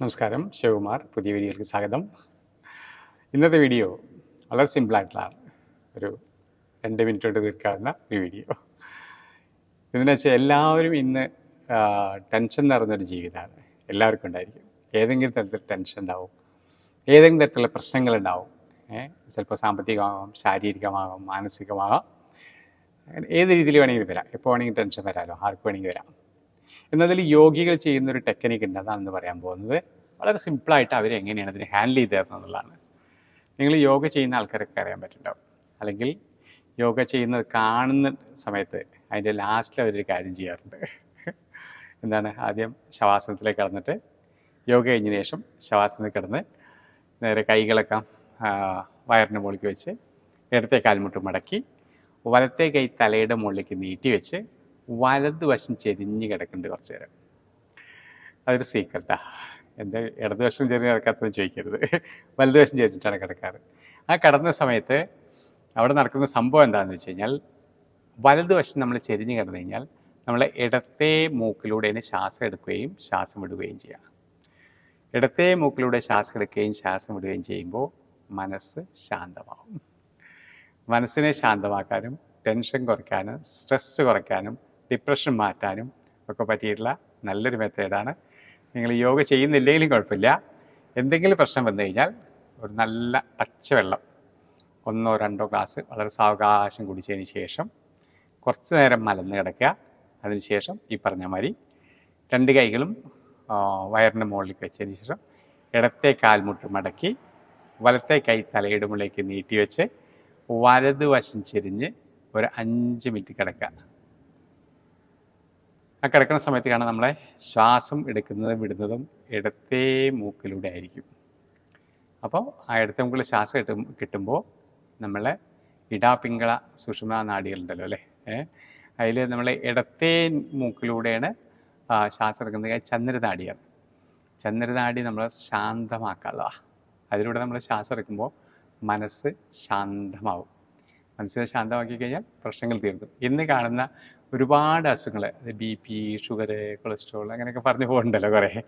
നമസ്കാരം ശിവകുമാർ പുതിയ വീഡിയോയിലേക്ക് സ്വാഗതം. ഇന്നത്തെ വീഡിയോ വളരെ സിമ്പിളായിട്ടുള്ള ഒരു രണ്ട് മിനിറ്റ് കൊണ്ട് തീർക്കാവുന്ന ഒരു വീഡിയോ. ഇതെന്ന് വെച്ചാൽ എല്ലാവരും ഇന്ന് ടെൻഷൻ നിറഞ്ഞൊരു ജീവിതമാണ്. എല്ലാവർക്കും ഉണ്ടായിരിക്കും. ഏതെങ്കിലും തരത്തിൽ ടെൻഷൻ ഉണ്ടാവും. ഏതെങ്കിലും തരത്തിലുള്ള പ്രശ്നങ്ങളുണ്ടാവും ചിലപ്പോൾ സാമ്പത്തികമാകാം ശാരീരികമാകാം മാനസികമാകാം. ഏത് രീതിയിൽ വേണമെങ്കിലും വരാം. എപ്പോൾ വേണമെങ്കിലും ടെൻഷൻ വരാമല്ലോ ആർക്ക് വേണമെങ്കിലും വരാം. എന്നതിൽ യോഗികൾ ചെയ്യുന്ന ഒരു ടെക്നിക്ക് ഉണ്ട്. അതാണെന്ന് പറയാൻ പോകുന്നത്. വളരെ സിമ്പിളായിട്ട് അവർ എങ്ങനെയാണ് അതിനെ ഹാൻഡിൽ ചെയ്ത് തരുന്നത് എന്നുള്ളതാണ്. നിങ്ങൾ യോഗ ചെയ്യുന്ന ആൾക്കാരൊക്കെ അറിയാൻ പറ്റുന്നുണ്ടാവും അല്ലെങ്കിൽ യോഗ ചെയ്യുന്നത് കാണുന്ന സമയത്ത് അതിന്റെ ലാസ്റ്റിൽ അവരൊരു കാര്യം ചെയ്യാറുണ്ട്. എന്താണ്? ആദ്യം ശവാസനത്തിലേക്ക് കടന്നിട്ട് യോഗ കഴിഞ്ഞ ശേഷം ശവാസനത്തിൽ കിടന്ന് നേരെ കൈകളൊക്കെ വയറിന്റെ മുകളിലേക്ക് വെച്ച് ഇടത്തെ കാൽമുട്ട് മടക്കി വലത്തെ കൈ തലയുടെ മുകളിലേക്ക് നീട്ടി വെച്ച് വലതുവശം ചെരിഞ്ഞ് കിടക്കുന്നുണ്ട് കുറച്ച് നേരം. അതൊരു സീക്രട്ടാ എന്റെ ഇടതുവശം ചെരിഞ്ഞ് കിടക്കാത്തതെന്ന് ചോദിക്കരുത്. വലതുവശം ചേച്ചിട്ടാണ് കിടക്കാറ്. ആ കിടന്ന സമയത്ത് അവിടെ നടക്കുന്ന സംഭവം എന്താണെന്ന് വെച്ച് കഴിഞ്ഞാൽ വലതുവശം നമ്മൾ ചെരിഞ്ഞ് കിടന്നു കഴിഞ്ഞാൽ നമ്മൾ ഇടത്തെ മൂക്കിലൂടെ ശ്വാസം എടുക്കുകയും ശ്വാസം വിടുകയും ചെയ്യാം ഇടത്തെ മൂക്കിലൂടെ ശ്വാസം എടുക്കുകയും ശ്വാസം വിടുകയും ചെയ്യുമ്പോൾ മനസ്സ് ശാന്തമാവും. മനസ്സിനെ ശാന്തമാക്കാനും ടെൻഷൻ കുറയ്ക്കാനും സ്ട്രെസ്സ് കുറയ്ക്കാനും ഡിപ്രഷൻ മാറ്റാനും ഒക്കെ പറ്റിയിട്ടുള്ള നല്ലൊരു മെത്തേഡാണ്. നിങ്ങൾ യോഗ ചെയ്യുന്നില്ലെങ്കിലും കുഴപ്പമില്ല. എന്തെങ്കിലും പ്രശ്നം വന്നു കഴിഞ്ഞാൽ ഒരു നല്ല പച്ചവെള്ളം ഒന്നോ രണ്ടോ ഗ്ലാസ് വളരെ സാവകാശം കുടിച്ചതിന് ശേഷം കുറച്ച് നേരം മലന്ന് കിടക്കുക. അതിനുശേഷം ഈ പറഞ്ഞ മാതിരി രണ്ട് കൈകളും വയറിന്റെ മുകളിലേക്ക് വെച്ചതിന് ശേഷം ഇടത്തെ കാൽമുട്ട് മടക്കി വലത്തെ കൈ തലയിടുമ്പോഴേക്ക് നീട്ടി വെച്ച് വലതുവശം ചെരിഞ്ഞ് ഒരു അഞ്ച് മിനിറ്റ് കിടക്കുക. ആ കിടക്കുന്ന സമയത്ത് കാണാൻ നമ്മളെ ശ്വാസം എടുക്കുന്നതും വിടുന്നതും ഇടത്തെ മൂക്കിലൂടെ ആയിരിക്കും. അപ്പോൾ ആ ഇടത്തെ മൂക്കിൽ ശ്വാസം കിട്ടും കിട്ടുമ്പോൾ നമ്മളെ ഇടാപിങ്കള സുഷുമ നാടികളുണ്ടല്ലോ അല്ലേ? അതിൽ നമ്മൾ ഇടത്തേ മൂക്കിലൂടെയാണ് ശ്വാസം എടുക്കുന്നത്. ചന്ദ്രനാടിയാണ് ചന്ദ്രനാടി നമ്മളെ ശാന്തമാക്കാനുള്ളതാണ് അതിലൂടെ നമ്മൾ ശ്വാസം എടുക്കുമ്പോൾ മനസ്സ് ശാന്തമാവും. മനസ്സിനെ ശാന്തമാക്കി കഴിഞ്ഞാൽ പ്രശ്നങ്ങൾ തീർന്നു ഇന്ന് കാണുന്ന ഒരുപാട് അസുഖങ്ങൾ ബി പി ഷുഗർ കൊളസ്ട്രോൾ അങ്ങനെയൊക്കെ പറഞ്ഞു പോകണ്ടല്ലോ കുറേ.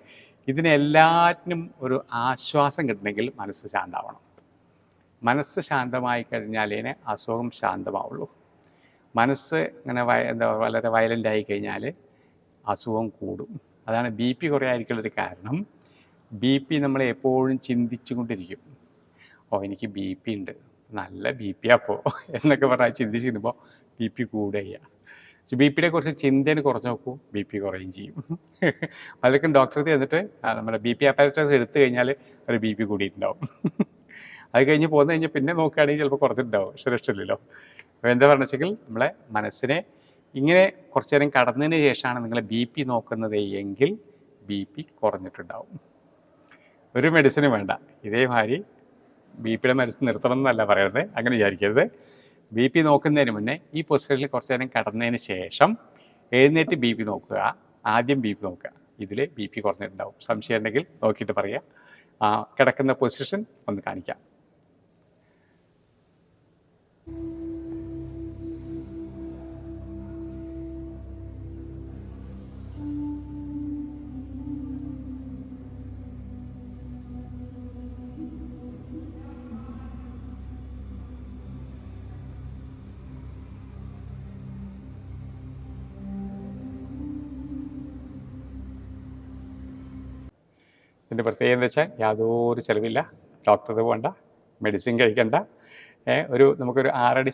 ഇതിനെല്ലാറ്റിനും ഒരു ആശ്വാസം കിട്ടണമെങ്കിൽ മനസ്സ് ശാന്തമാവണം. മനസ്സ് ശാന്തമായി കഴിഞ്ഞാലേ അസുഖം ശാന്തമാവുള്ളൂ. മനസ്സ് ഇങ്ങനെ എന്താ വളരെ വയലന്റ് ആയി കഴിഞ്ഞാൽ അസുഖം കൂടും. അതാണ് ബി പി കുറയാതിരിക്കുള്ളൊരു കാരണം. ബി പി നമ്മൾ എപ്പോഴും ചിന്തിച്ചുകൊണ്ടിരിക്കും. ഓ എനിക്ക് ബി പി ഉണ്ട്. നല്ല ബി പി അപ്പോൾ എന്നൊക്കെ പറഞ്ഞാൽ ചിന്തിച്ചിരുമ്പോൾ ബി പി കൂടുക ബി പിയെ കുറിച്ച് ചിന്തേനെ കുറച്ച് നോക്കൂ. ബി പി കുറയും ചെയ്യും. പലർക്കും ഡോക്ടറെ തന്നിട്ട് നമ്മുടെ ബി പി അപ്പാരറ്റസ് എടുത്തു കഴിഞ്ഞാൽ ഒരു ബി പി കൂടിയിട്ടുണ്ടാവും. അത് കഴിഞ്ഞ് പോകുന്ന കഴിഞ്ഞാൽ പിന്നെ നോക്കുകയാണെങ്കിൽ ചിലപ്പോൾ കുറച്ചിട്ടുണ്ടാവും. പക്ഷെ രക്ഷമില്ലല്ലോ അപ്പോൾ എന്താ പറഞ്ഞെങ്കിൽ നമ്മളെ മനസ്സിനെ ഇങ്ങനെ കുറച്ച് നേരം കടന്നതിന് ശേഷമാണ് നിങ്ങൾ ബി പി നോക്കുന്നത് എങ്കിൽ ബി പി കുറഞ്ഞിട്ടുണ്ടാവും. ഒരു മെഡിസിനും വേണ്ട. ഇതേമാതിരി ബി പിയുടെ മെഡിസിൻ നിർത്തണം എന്നല്ല പറയുന്നത് അങ്ങനെ വിചാരിക്കരുത്. ബി പി നോക്കുന്നതിന് മുന്നേ ഈ പൊസിഷനിൽ കുറച്ച് നേരം കടന്നതിന് ശേഷം എഴുന്നേറ്റ് ബി പി നോക്കുക. ആദ്യം ബി പി നോക്കുക. ഇതിൽ ബി പി കുറഞ്ഞിട്ടുണ്ടാവും. സംശയം ഉണ്ടെങ്കിൽ നോക്കിയിട്ട് പറയുക. കിടക്കുന്ന പൊസിഷൻ ഒന്ന് കാണിക്കാം. ഇതിന്റെ പ്രത്യേകത എന്ന് വെച്ചാൽ യാതൊരു ചിലവില്ല. ഡോക്ടറെ പോകണ്ട മെഡിസിൻ കഴിക്കണ്ട. ഒരു നമുക്കൊരു ആറടി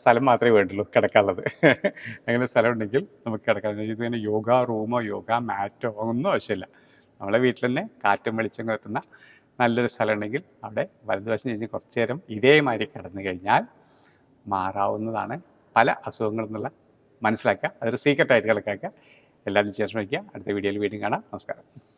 സ്ഥലം മാത്രമേ വേണ്ടുള്ളൂ കിടക്കാനുള്ളത്. അങ്ങനെ സ്ഥലം ഉണ്ടെങ്കിൽ നമുക്ക് കിടക്കാൻ ഇത് തന്നെ യോഗ റൂമോ യോഗ മാറ്റോ ഒന്നും ആവശ്യമില്ല. നമ്മളെ വീട്ടിൽ തന്നെ കാറ്റും വെളിച്ചം കിട്ടുന്ന നല്ലൊരു സ്ഥലം ഉണ്ടെങ്കിൽ അവിടെ വലതുവശം ചേച്ചി കുറച്ച് നേരം ഇതേമാതിരി കിടന്നു കഴിഞ്ഞാൽ മാറാവുന്നതാണ് പല അസുഖങ്ങളിൽ നിന്നുള്ള മനസ്സിലാക്കുക. അതൊരു സീക്രട്ടായിട്ട് കണക്കാക്കുക. എല്ലാവരും ചേർന്ന് വയ്ക്കുക അടുത്ത വീഡിയോയിൽ വീണ്ടും കാണാം. നമസ്കാരം.